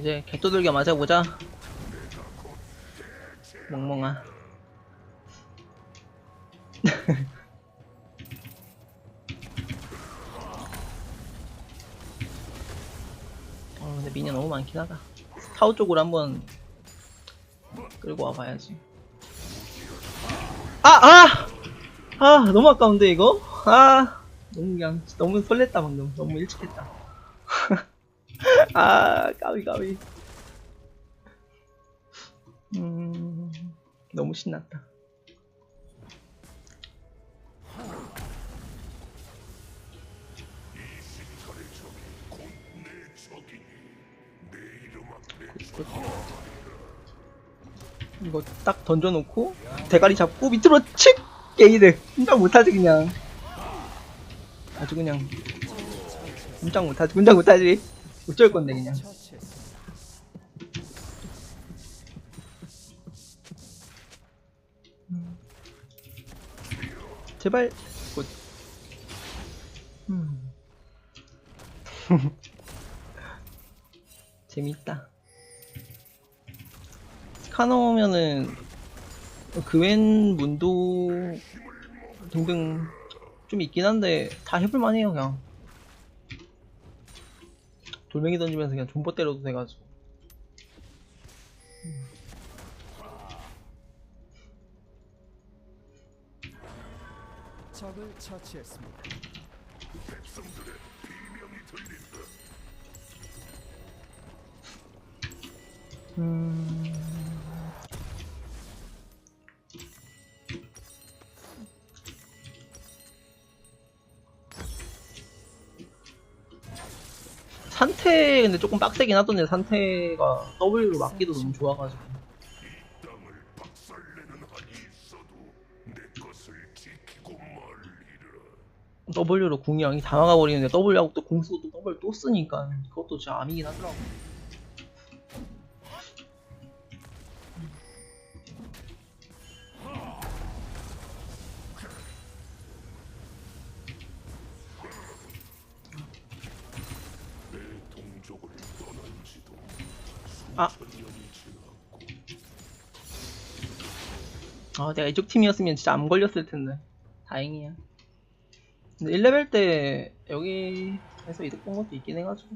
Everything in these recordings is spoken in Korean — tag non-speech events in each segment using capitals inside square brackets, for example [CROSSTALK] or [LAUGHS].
음. 이제 개또들겨 맞아보자. 멍멍아. [LAUGHS] 어, 근데 미녀 너무 많긴 하다. 타워 쪽으로 한번 끌고 와봐야지. 아! 아! 아, 너무 아까운데, 이거? 아, 너무 그냥, 너무 설렜다, 방금. 너무 일찍 했다. 아, 까비, 까비. 음, 너무 신났다. 이거 딱 던져놓고 대가리 잡고 밑으로 칙! 게이드 꼼짝 못하지 그냥. 아주 그냥. 꼼짝 못하지 꼼짝 못하지 어쩔 건데 그냥 음. 제발 굿 음. 재밌다 카노면은 그웬 문도 등등 좀 있긴 한데 다 해볼만 해요 그냥 돌멩이 던지면서 그냥 존버 때려도 돼가지고 적을 처치했습니다. 음... 산태 근데 조금 빡세긴 하던데 산태가 W로 맞기도 너무 좋아가지고. W로 궁이 양이 다 막아버리는데 W하고 또 공수도 또 W 또 쓰니까 그것도 진짜 암이긴 하더라고 아. 아, 내가 이쪽 팀이었으면 진짜 안 걸렸을 텐데. 다행이야. 근데 1레벨 때 여기에서 이득 본 것도 있긴 해가지고.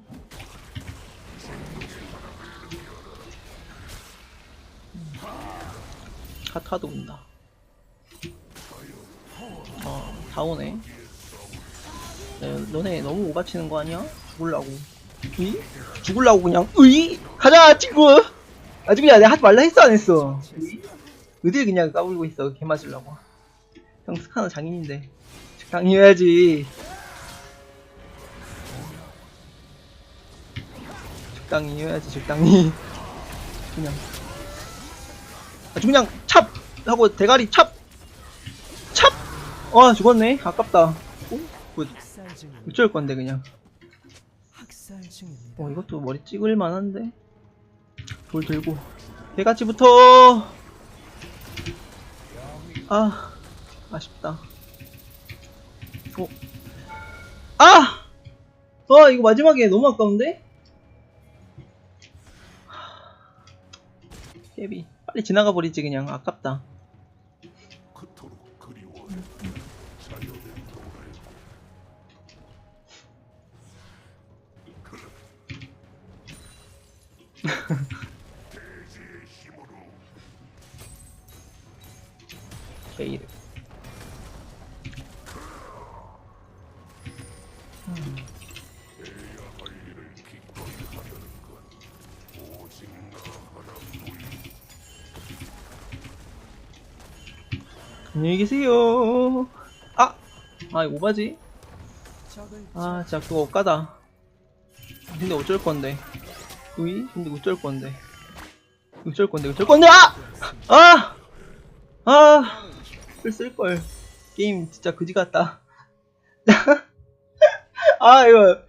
음. 카타도 온다. 어, 다 오네. 야, 너네 너무 오바치는 거 아니야? 죽을라고. 으이? 죽을라고 그냥, 으이? 가자, 친구! 아주 그냥 내가 하지 말라 했어, 안 했어? 어딜 그냥 까불고 있어 개 맞으려고 형 스카너 장인인데 적당히 해야지 적당히 해야지 적당히 그냥 아주 그냥 찹 하고 대가리 찹찹와 죽었네 아깝다 오? 굿 학살 중입니다. 어쩔 건데 그냥. 어 이것도 머리 찍을 만한데? 돌 들고. 개같이부터! 아 아쉽다. 어. 아! 아 이거 마지막에 너무 아까운데? 깨비 빨리 지나가 버리지 그냥. 아깝다 하나뿐. 안녕히 계세요 아! 아 이거 오바지? 아 진짜 그거 억까다 근데 어쩔 건데 으이? 근데 어쩔 건데 어쩔 건데 어쩔 건데 아! 아! 아! 글 쓸걸 게임 진짜 그지 같다 [LAUGHS] 아 이거